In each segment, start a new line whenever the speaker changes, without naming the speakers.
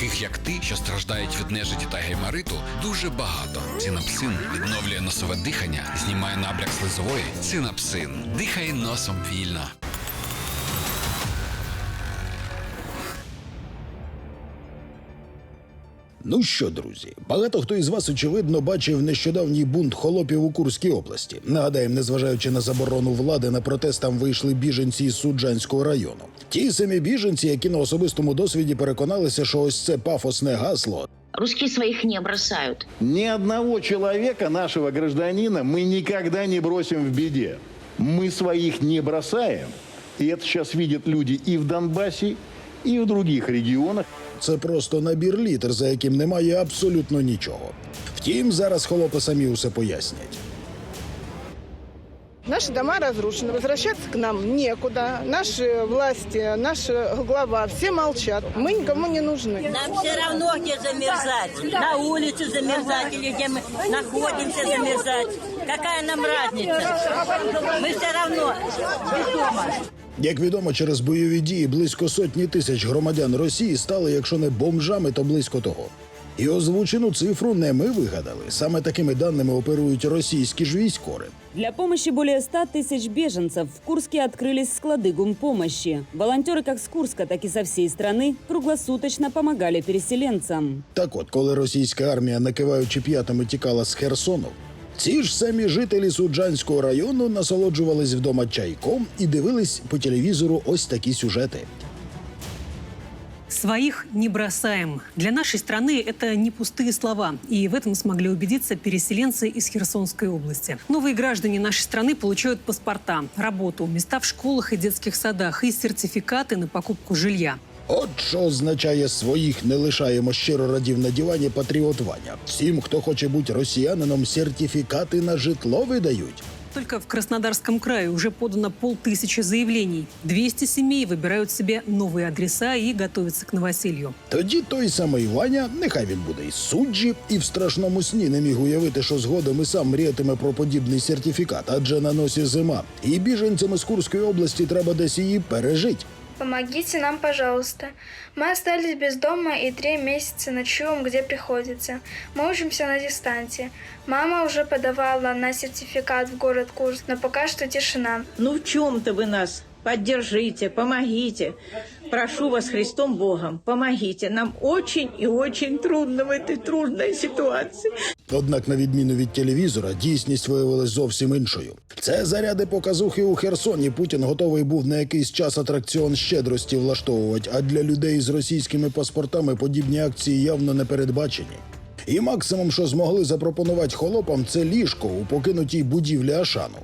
таких як ти, що страждають від нежиті та геймариту, дуже багато. Синапсин відновлює носове дихання, знімає набряк слизової. Цинапсин. Дихай носом вільно.
Ну що, друзі, багато хто із вас, очевидно, бачив нещодавній бунт холопів у Курській області. Нагадаємо, незважаючи на заборону влади, на протест там вийшли біженці із Суджанського району. Ті самі біженці, які на особистому досвіді переконалися, що ось це пафосне гасло.
Русские своих не бросают.
Ни одного человека, нашего гражданина, мы никогда не бросим в беде. Мы своих не бросаем. И это сейчас видят люди и в Донбассе, и в других регионах.
Це просто набір літер, за яким немає абсолютно нічого. Втім, зараз холопи самі усе пояснять.
Наши дома разрушены, возвращаться к нам некуда. Наши власти, наша глава, все молчат. Мы никому не нужны.
Нам все равно, где замерзать. На улице замерзать или где мы находимся замерзать. Какая нам разница? Мы все равно без дома.
Як відомо, через бойові дії близько сотні тисяч громадян Росії стали, якщо не бомжами, то близько того. І озвучену цифру не ми вигадали. Саме такими даними оперують російські ж військори.
Для помощи более 100 тысяч беженцев в Курске открылись склады гумпомощи. Волонтеры как с Курска, так и со всей страны круглосуточно помогали переселенцам.
Так от, коли російська армія, накиваючи п'ятами, тікала з Херсону, ці ж самі жителі Суджанського району насолоджувались вдома чайком і дивились по телевізору ось такі сюжети.
Своих не бросаем. Для нашей страны это не пустые слова. И в этом смогли убедиться переселенцы из Херсонской области. Новые граждане нашей страны получают паспорта, работу, места в школах и детских садах и сертификаты на покупку жилья.
От що означає своїх не лишаємо щиро радів на дивані патріотування. Всім, хто хоче бути росіянином, сертифікати на житло видають.
Только в Краснодарском крае уже подано полтысячи заявлений. 200 семей выбирают себе новые адреса и готовятся к новоселью.
Тоді той самий Ваня, нехай він буде із суджі, і в страшному сні не міг уявити, що згодом і сам мріятиме про подібний сертифікат, адже на носі зима. І біженцям із Курської області треба десь її пережити.
Помогите нам, пожалуйста. Мы остались без дома и три месяца ночуем, где приходится. Мы учимся на дистанции. Мама уже подавала на сертификат в город Курск, но пока что тишина.
Ну в чем-то вы нас поддержите, помогите. Прошу вас Христом Богом, помогите. Нам очень и очень трудно в этой трудной ситуации.
Однак, на відміну від телевізора, дійсність виявилась зовсім іншою. Це заряди показухи у Херсоні. Путін готовий був на якийсь час атракціон щедрості влаштовувати, а для людей з російськими паспортами подібні акції явно не передбачені. І максимум, що змогли запропонувати холопам, це ліжко у покинутій будівлі Ашану.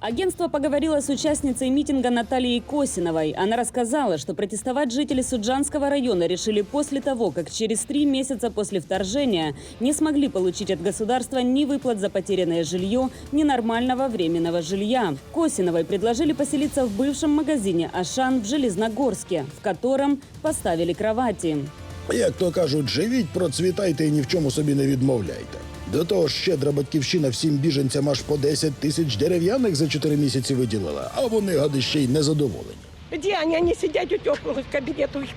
Агентство поговорило с участницей митинга Натальей Косиновой. Она рассказала, что протестовать жители Суджанского района решили после того, как через три месяца после вторжения не смогли получить от государства ни выплат за потерянное жилье, ни нормального временного жилья. Косиновой предложили поселиться в бывшем магазине «Ашан» в Железногорске, в котором поставили кровати.
Як то кажуть, живіть, процвітайте і ні в чому собі не відмовляйте. До того ж, щедра батьківщина всім біженцям аж по 10 тисяч дерев'яних за 4 місяці виділила, а вони гади ще й незадоволені.
Где они? Они сидят у теплого кабинета, их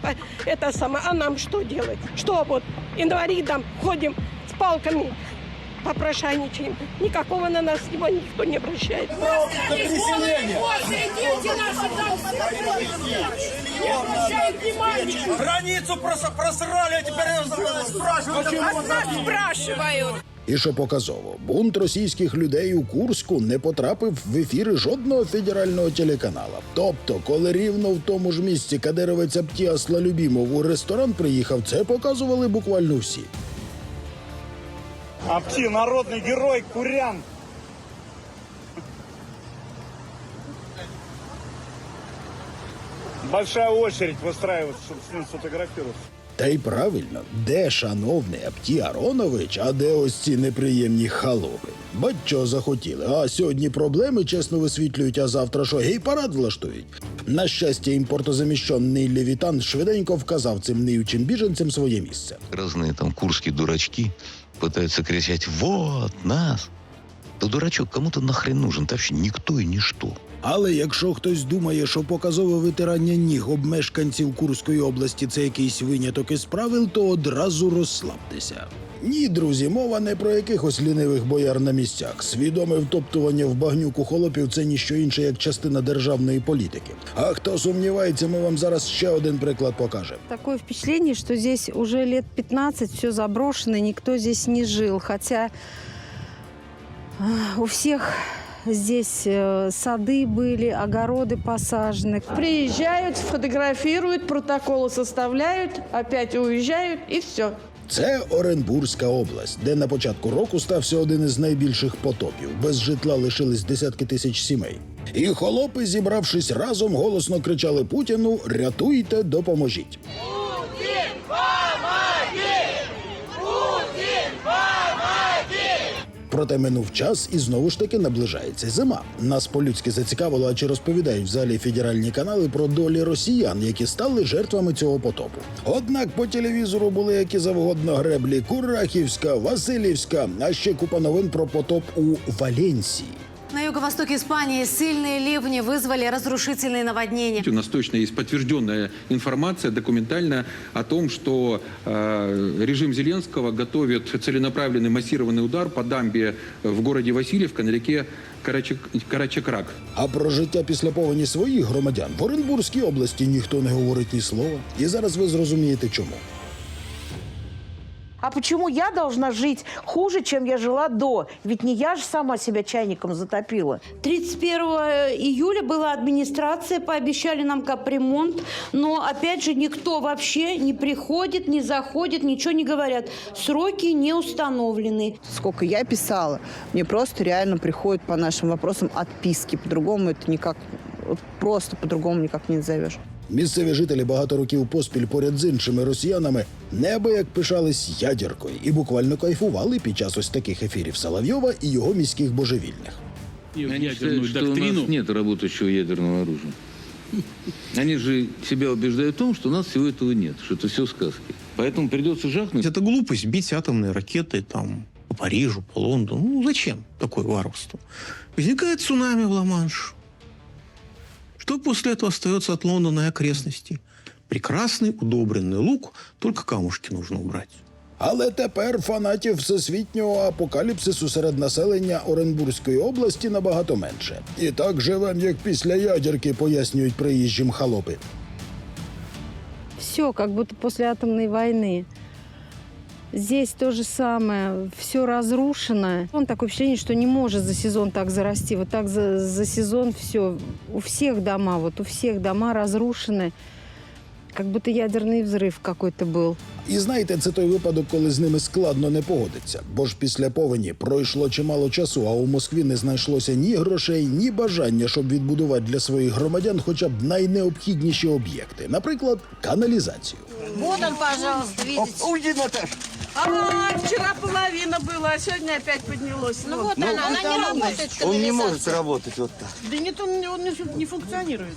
это самое. А нам что делать? Что вот инвалидам ходим с палками, попрошайничаем. Никакого на нас его никто не обращает.
Границу просто просрали, а теперь спрашивают.
І що показово, бунт російських людей у Курську не потрапив в ефіри жодного федерального телеканала. Тобто, коли рівно в тому ж місці кадировець Аптія Слалюбімов у ресторан приїхав, це показували буквально всі.
Апти, народный герой, Курян. Большая очередь выстраивается, чтобы с ним сфотографироваться.
Та й правильно, де шановний Апті Аронович, а де ось ці неприємні халопи? Бать чого захотіли. А сьогодні проблеми чесно висвітлюють, а завтра що гей-парад влаштують. На щастя, імпортозаміщений Левітан швиденько вказав цим ниючим біженцям своє місце.
разные там курские дурачки пытаются кричать «Вот, нас!» Да дурачок кому-то нахрен нужен, ты вообще никто и ничто.
Але якщо хтось думає, що показове витирання ніг об мешканців Курської області це якийсь виняток із правил, то одразу розслабтеся. Ні, друзі, мова не про якихось лінивих бояр на місцях. Свідоме втоптування в багнюку холопів це ніщо інше, як частина державної політики. А хто сумнівається, ми вам зараз ще один приклад покажемо.
Такое впечатление, что здесь уже лет 15 все заброшено, никто здесь не жил. Хотя а, у всех здесь э, сады были, огороды посажены. Приезжают, фотографируют, протоколы составляют, опять уезжают и все.
Це Оренбурзька область, де на початку року стався один із найбільших потопів. Без житла лишились десятки тисяч сімей. І холопи, зібравшись разом, голосно кричали Путіну: рятуйте, допоможіть. Проте минув час і знову ж таки наближається зима. Нас по-людськи зацікавило, а чи розповідають взагалі федеральні канали про долі росіян, які стали жертвами цього потопу. Однак по телевізору були які завгодно греблі: Курахівська, Васильівська, а ще купа новин про потоп у Валенсії.
На юго-востоке Испании сильные ливни вызвали разрушительные наводнения.
У нас точно есть подтвержденная информация документальная о том, что э, режим Зеленского готовит целенаправленный массированный удар по дамбе в городе Васильевка на реке Карачек- Карачакрак.
А про життя після повені своїх громадян в Оренбурзькій області ніхто не говорить ні слова. І зараз ви зрозумієте, чому.
А почему я должна жить хуже, чем я жила до? Ведь не я же сама себя чайником затопила.
31 июля была администрация, пообещали нам капремонт, но опять же никто вообще не приходит, не заходит, ничего не говорят. Сроки не установлены.
Сколько я писала, мне просто реально приходят по нашим вопросам отписки. По-другому это никак, просто по-другому никак не назовешь.
Місцеві жителі багато років поспіль поряд з іншими росіянами неабияк пишались ядеркою і буквально кайфували під час ось таких ефірів Соловйова і його міських божевільних.
Они считают, что у нас нет работающего ядерного оружия. Они же себя убеждают в том, что у нас всего этого нет, что это все сказки. Поэтому придется жахнуть.
Это глупость бить атомные ракеты там по Парижу, по Лондону. Ну, зачем такое варварство? Возникает цунами в Ла-Манш. Что после этого остается от Лондона и окрестностей? Прекрасный, удобренный лук, только камушки нужно убрать.
Але тепер фанатів всесвітнього апокаліпсису серед населення Оренбурзької області набагато менше. І так живем, як після ядерки, пояснюють приїжджим халопи.
Все, как будто после атомной войны. Здесь то же самое, все разрушено. Он такое впечатление, что не может за сезон так зарасти. Вот так за, за сезон все. У всех дома, вот у всех дома разрушены. Как будто ядерный взрыв какой-то был.
І знаєте, це той випадок, коли з ними складно не погодиться. Бо ж після повені пройшло чимало часу, а у Москві не знайшлося ні грошей, ні бажання, щоб відбудувати для своїх громадян хоча б найнеобхідніші об'єкти, наприклад, каналізацію.
Вот он, пожалуйста, видите.
Уйди, Наташ.
А, вчера половина была, а сегодня опять поднялось.
Ну вот она, она не работает.
Он не может работать вот так.
Да нет, он, он не, не функционирует.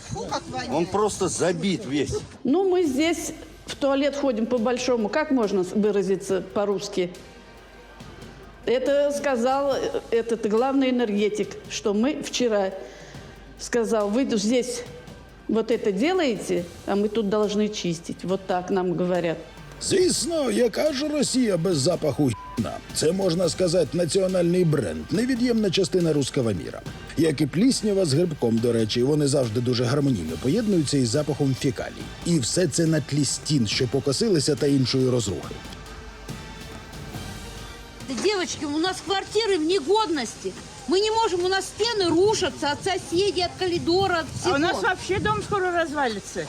Он просто забит весь.
Ну, мы здесь в туалет ходим по-большому. Как можно выразиться по-русски? Это сказал э, этот главный энергетик, что мы вчера сказал, вы здесь вот это делаете, а мы тут должны чистить. Вот так нам говорят.
Звісно, яка ж Росія без запаху гіна? Це можна сказати національний бренд, невід'ємна частина руского міра. Як і пліснява з грибком, до речі, вони завжди дуже гармонійно поєднуються із запахом фекалій. І все це на тлі стін, що покосилися та іншої розрухи.
Девочки, у нас квартиры в негодности. Мы не можем, у нас стены рушатся от соседей, от коридора, от всего.
вообще дом скоро развалится.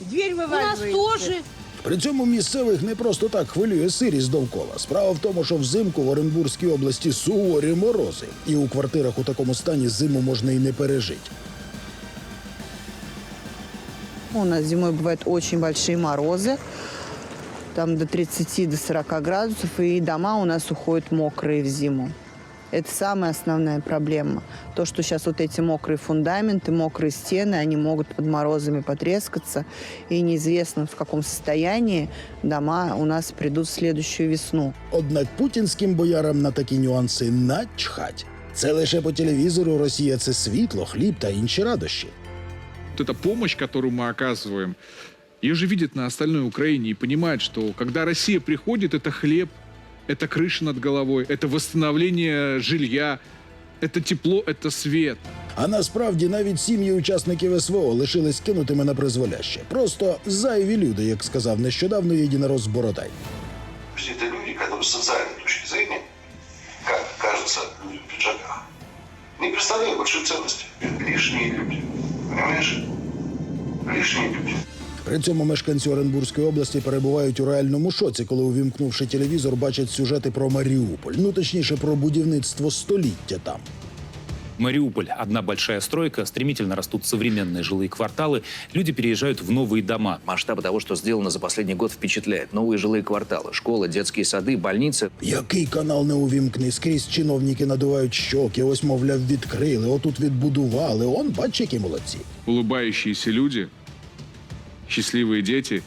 Дверь
У нас тоже.
При цьому місцевих не просто так хвилює сирість довкола. Справа в тому, що взимку в Оренбурзькій області суворі морози, і у квартирах у такому стані зиму можна і не пережити.
У нас зимой бывают очень большие морозы, там до 30 до 40 градусов, и дома у нас уходят мокрые в зиму. Это самая основная проблема. То, что сейчас вот эти мокрые фундаменты, мокрые стены, они могут под морозами потрескаться, и неизвестно, в каком состоянии дома у нас придут в следующую весну.
Однак путінським боярам на такі нюанси начхать. Це лише по телевізору Росія це світло, хліб та інші радощі.
вот эта помощь, которую мы оказываем, ее же видят на остальной Украине и понимают, что когда Россия приходит, это хлеб, это крыша над головой, это восстановление жилья, это тепло, это свет.
А насправді навіть сім'ї учасників СВО лишились кинутими на призволяще. Просто зайві люди, як сказав нещодавно єдинорос Бородай.
Все это люди, которые с социальной точки зрения, как кажется, люди в пиджаках, не представляют большой ценности. Это лишние люди. Понимаешь? Лишние люди.
При цьому мешканці Оренбурзької області перебувають у реальному шоці, коли, увімкнувши телевізор, бачать сюжети про Маріуполь. Ну точніше, про будівництво століття там.
Мариуполь – одна большая стройка, стремительно растут современные жилые кварталы, люди переезжают в новые дома.
Масштабы того, что сделано за последний год, впечатляет. Новые жилые кварталы, школы, детские сады, больницы.
Який канал не увімкни? Скрізь чиновники надувають щоки, ось, мовляв, відкрили, отут відбудували. Он, бач, які молодці.
Улыбающиеся люди, счастливые дети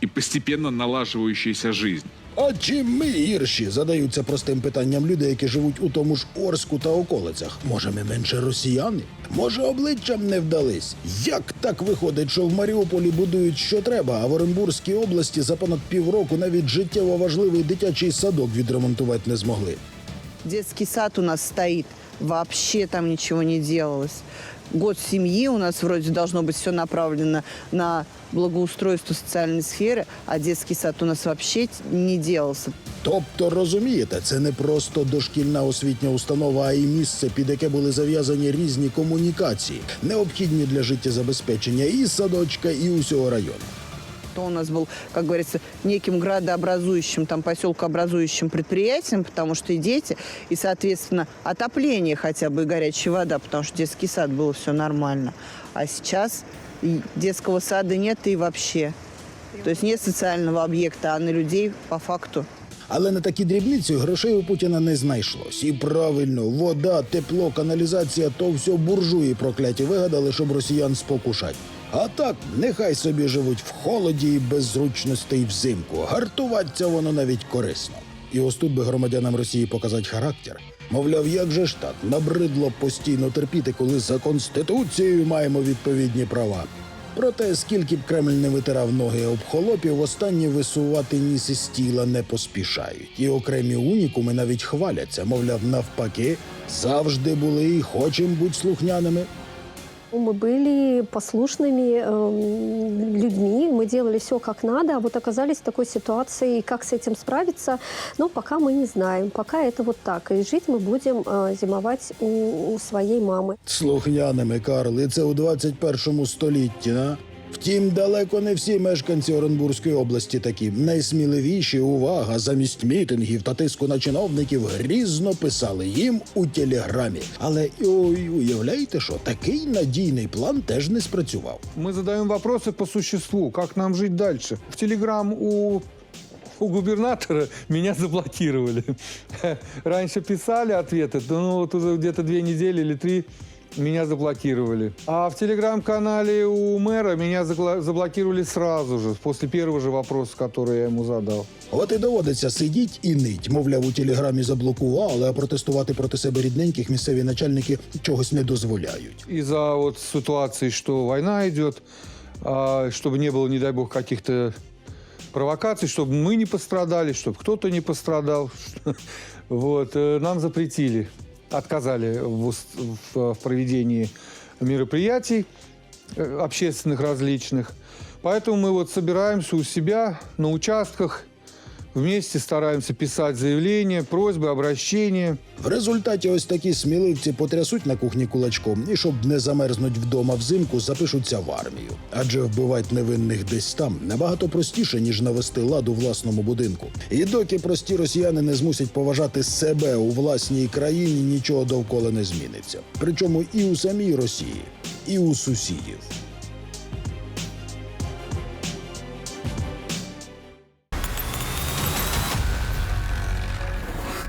и постепенно налаживающаяся жизнь.
А чим ми гірші? Задаються простим питанням люди, які живуть у тому ж Орську та околицях. Може, ми менше росіяни? Може, обличчям не вдались? Як так виходить, що в Маріуполі будують що треба, а в Оренбурзькій області за понад півроку навіть життєво важливий дитячий садок відремонтувати не змогли?
Детский сад у нас стоит. Вообще там ничего не делалось. Год семьи у нас вроде должно быть все направлено на благоустройство социальной сферы, а детский сад у нас вообще не делался.
Тобто, розумієте, це не просто дошкільна освітня установа, а й місце, під яке були зав'язані різні комунікації, необхідні для життєзабезпечення і садочка, і усього району
То у нас был, как говорится, неким градообразующим, там, поселкообразующим предприятием, потому что и дети, и, соответственно, отопление хотя бы и горячая вода, потому что детский сад было все нормально. А сейчас и детского сада нет и вообще. То есть нет социального объекта, а на людей по факту
Але на такі дрібниці грошей у Путіна не знайшлось. І правильно, вода, тепло, каналізація то все буржуї прокляті вигадали, щоб росіян спокушать. А так, нехай собі живуть в холоді і без зручностей взимку. Гартуватися воно навіть корисно. І ось тут би громадянам Росії показати характер. Мовляв, як же ж так, набридло постійно терпіти, коли за конституцією маємо відповідні права. Проте, скільки б Кремль не витирав ноги об холопів, останні висувати ніс із тіла не поспішають. І окремі унікуми навіть хваляться, мовляв, навпаки, завжди були і хочемо бути слухняними.
Мы были послушными эм, людьми, мы делали все как надо, а вот оказались в такой ситуации, и как с этим справиться, ну, пока мы не знаем. Пока это вот так. И жить мы будем э, зимовать у, у своей мамы.
Слухняними, Карл, і це у 21 столітті, на? Втім, далеко не всі мешканці Оренбурзької області такі. Найсміливіші увага замість мітингів та тиску на чиновників грізно писали їм у телеграмі. Але ой, уявляєте, що такий надійний план теж не спрацював.
Мы задаем вопросы по существу, как нам жить дальше. В Телеграм у у губернатора меня заблокировали. Раньше писали ответы, но вот уже где-то две недели или три меня заблокировали. А в телеграм-канале у мэра меня загла- заблокировали сразу же, после первого же вопроса, который я ему задал.
От і доводиться сидіть і нить. Мовляв, у телеграмі заблокували, а протестувати проти себе рідненьких місцеві начальники чогось не дозволяють.
Из-за вот ситуации, что война идет, а, чтобы не было, не дай бог, каких-то провокаций, чтобы мы не пострадали, чтобы кто-то не пострадал. Вот, э, нам запретили, отказали в, ус- в- в проведении мероприятий э, общественных различных. Поэтому мы вот собираемся у себя на участках, вместе стараемся писать заявления, просьбы, обращения.
В результаті ось такі сміливці потрясуть на кухні кулачком і, щоб не замерзнуть вдома взимку, запишуться в армію. Адже вбивать невинних десь там набагато простіше, ніж навести лад у власному будинку. І доки прості росіяни не змусять поважати себе у власній країні, нічого довкола не зміниться. Причому і у самій Росії, і у сусідів.